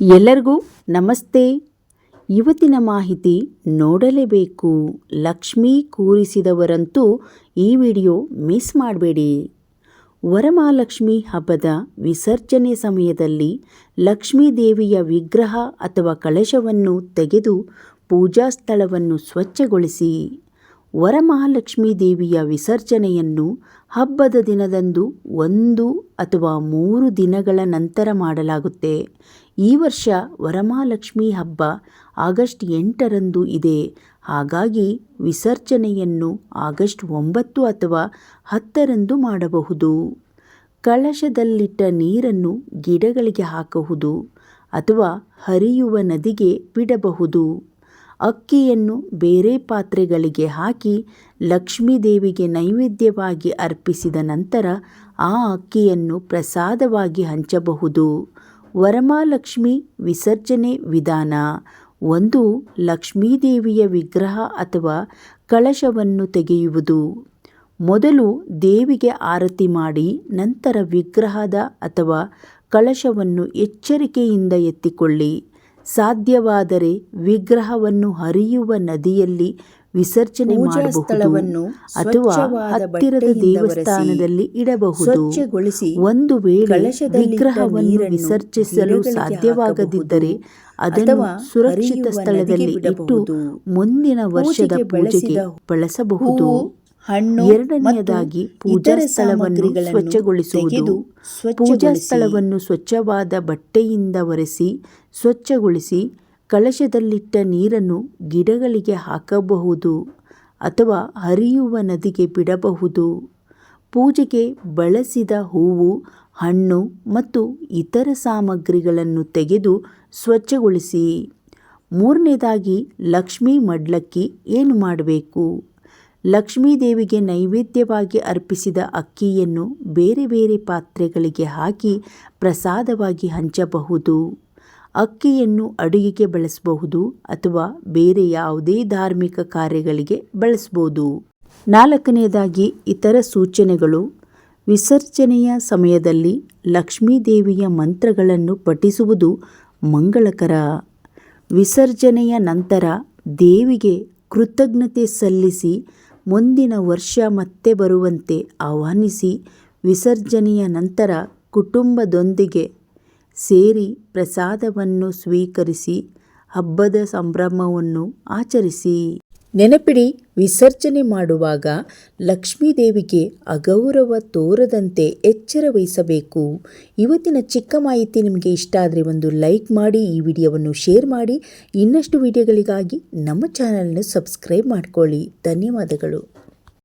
ಎಲ್ಲರಿಗೂ ನಮಸ್ತೆ. ಇವತ್ತಿನ ಮಾಹಿತಿ ನೋಡಲೇಬೇಕು. ಲಕ್ಷ್ಮೀ ಕೂರಿಸಿದವರಂತೂ ಈ ವಿಡಿಯೋ ಮಿಸ್ ಮಾಡಬೇಡಿ. ವರಮಹಾಲಕ್ಷ್ಮಿ ಹಬ್ಬದ ವಿಸರ್ಜನೆ ಸಮಯದಲ್ಲಿ ಲಕ್ಷ್ಮೀ ದೇವಿಯ ವಿಗ್ರಹ ಅಥವಾ ಕಳಶವನ್ನು ತೆಗೆದು ಪೂಜಾ ಸ್ಥಳವನ್ನು ಸ್ವಚ್ಛಗೊಳಿಸಿ. ವರಮಹಾಲಕ್ಷ್ಮೀ ದೇವಿಯ ವಿಸರ್ಜನೆಯನ್ನು ಹಬ್ಬದ ದಿನದಂದು ಒಂದು ಅಥವಾ ಮೂರು ದಿನಗಳ ನಂತರ ಮಾಡಲಾಗುತ್ತೆ. ಈ ವರ್ಷ ವರಮಹಾಲಕ್ಷ್ಮಿ ಹಬ್ಬ ಆಗಸ್ಟ್ ಎಂಟರಂದು ಇದೆ. ಹಾಗಾಗಿ ವಿಸರ್ಜನೆಯನ್ನು ಆಗಸ್ಟ್ ಒಂಬತ್ತು ಅಥವಾ ಹತ್ತರಂದು ಮಾಡಬಹುದು. ಕಳಶದಲ್ಲಿಟ್ಟ ನೀರನ್ನು ಗಿಡಗಳಿಗೆ ಹಾಕಬಹುದು ಅಥವಾ ಹರಿಯುವ ನದಿಗೆ ಬಿಡಬಹುದು. ಅಕ್ಕಿಯನ್ನು ಬೇರೆ ಪಾತ್ರೆಗಳಿಗೆ ಹಾಕಿ ಲಕ್ಷ್ಮೀದೇವಿಗೆ ನೈವೇದ್ಯವಾಗಿ ಅರ್ಪಿಸಿದ ನಂತರ ಆ ಅಕ್ಕಿಯನ್ನು ಪ್ರಸಾದವಾಗಿ ಹಂಚಬಹುದು. ವರಮಾಲಕ್ಷ್ಮಿ ವಿಸರ್ಜನೆ ವಿಧಾನ. ಒಂದು ಲಕ್ಷ್ಮೀದೇವಿಯ ವಿಗ್ರಹ ಅಥವಾ ಕಳಶವನ್ನು ತೆಗೆಯುವುದು. ಮೊದಲು ದೇವಿಗೆ ಆರತಿ ಮಾಡಿ ನಂತರ ವಿಗ್ರಹದ ಅಥವಾ ಕಳಶವನ್ನು ಎಚ್ಚರಿಕೆಯಿಂದ ಎತ್ತಿಕೊಳ್ಳಿ. ಸಾಧ್ಯವಾದರೆ ವಿಗ್ರಹವನ್ನು ಹರಿಯುವ ನದಿಯಲ್ಲಿ ವಿಸರ್ಜನೆ ಮಾಡಬಹುದು ಅಥವಾ ಹತ್ತಿರದ ದೇವಸ್ಥಾನದಲ್ಲಿ ಇಡಬಹುದು. ಒಂದು ವೇಳೆ ವಿಗ್ರಹವನ್ನು ವಿಸರ್ಜಿಸಲು ಸಾಧ್ಯವಾಗದಿದ್ದರೆ ಅದನ್ನು ಸುರಕ್ಷಿತ ಸ್ಥಳದಲ್ಲಿ ಇಟ್ಟು ಮುಂದಿನ ವರ್ಷದ ಪೂಜೆಗೆ ಬಳಸಬಹುದು. ಎರಡನೆಯದಾಗಿ ಪೂಜಾ ಸ್ಥಳವನ್ನು ಸ್ವಚ್ಛಗೊಳಿಸುವುದು. ಪೂಜಾ ಸ್ಥಳವನ್ನು ಸ್ವಚ್ಛವಾದ ಬಟ್ಟೆಯಿಂದ ಒರೆಸಿ ಸ್ವಚ್ಛಗೊಳಿಸಿ ಕಳಶದಲ್ಲಿಟ್ಟ ನೀರನ್ನು ಗಿಡಗಳಿಗೆ ಹಾಕಬಹುದು ಅಥವಾ ಹರಿಯುವ ನದಿಗೆ ಬಿಡಬಹುದು. ಪೂಜೆಗೆ ಬಳಸಿದ ಹೂವು ಹಣ್ಣು ಮತ್ತು ಇತರ ಸಾಮಗ್ರಿಗಳನ್ನು ತೆಗೆದು ಸ್ವಚ್ಛಗೊಳಿಸಿ. ಮೂರನೇದಾಗಿ ಲಕ್ಷ್ಮೀ ಮಡ್ಲಕ್ಕಿ ಏನು ಮಾಡಬೇಕು? ಲಕ್ಷ್ಮೀ ದೇವಿಗೆ ನೈವೇದ್ಯವಾಗಿ ಅರ್ಪಿಸಿದ ಅಕ್ಕಿಯನ್ನು ಬೇರೆ ಬೇರೆ ಪಾತ್ರೆಗಳಿಗೆ ಹಾಕಿ ಪ್ರಸಾದವಾಗಿ ಹಂಚಬಹುದು. ಅಕ್ಕಿಯನ್ನು ಅಡುಗೆಗೆ ಬಳಸಬಹುದು ಅಥವಾ ಬೇರೆ ಯಾವುದೇ ಧಾರ್ಮಿಕ ಕಾರ್ಯಗಳಿಗೆ ಬಳಸಬಹುದು. ನಾಲ್ಕನೆಯದಾಗಿ ಇತರ ಸೂಚನೆಗಳು. ವಿಸರ್ಜನೆಯ ಸಮಯದಲ್ಲಿ ಲಕ್ಷ್ಮೀದೇವಿಯ ಮಂತ್ರಗಳನ್ನು ಪಠಿಸುವುದು ಮಂಗಳಕರ. ವಿಸರ್ಜನೆಯ ನಂತರ ದೇವಿಗೆ ಕೃತಜ್ಞತೆ ಸಲ್ಲಿಸಿ ಮುಂದಿನ ವರ್ಷ ಮತ್ತೆ ಬರುವಂತೆ ಆಹ್ವಾನಿಸಿ ವಿಸರ್ಜನೆಯ ನಂತರ ಕುಟುಂಬದೊಂದಿಗೆ ಸೇರಿ ಪ್ರಸಾದವನ್ನು ಸ್ವೀಕರಿಸಿ ಹಬ್ಬದ ಸಂಭ್ರಮವನ್ನು ಆಚರಿಸಿ. ನೆನಪಿಡಿ, ವಿಸರ್ಜನೆ ಮಾಡುವಾಗ ಲಕ್ಷ್ಮೀದೇವಿಗೆ ಅಗೌರವ ತೋರದಂತೆ ಎಚ್ಚರ ವಹಿಸಬೇಕು. ಇವತ್ತಿನ ಚಿಕ್ಕ ಮಾಹಿತಿ ನಿಮಗೆ ಇಷ್ಟ ಆದರೆ ಒಂದು ಲೈಕ್ ಮಾಡಿ, ಈ ವಿಡಿಯೋವನ್ನು ಶೇರ್ ಮಾಡಿ. ಇನ್ನಷ್ಟು ವಿಡಿಯೋಗಳಿಗಾಗಿ ನಮ್ಮ ಚಾನಲನ್ನು ಸಬ್ಸ್ಕ್ರೈಬ್ ಮಾಡಿಕೊಳ್ಳಿ. ಧನ್ಯವಾದಗಳು.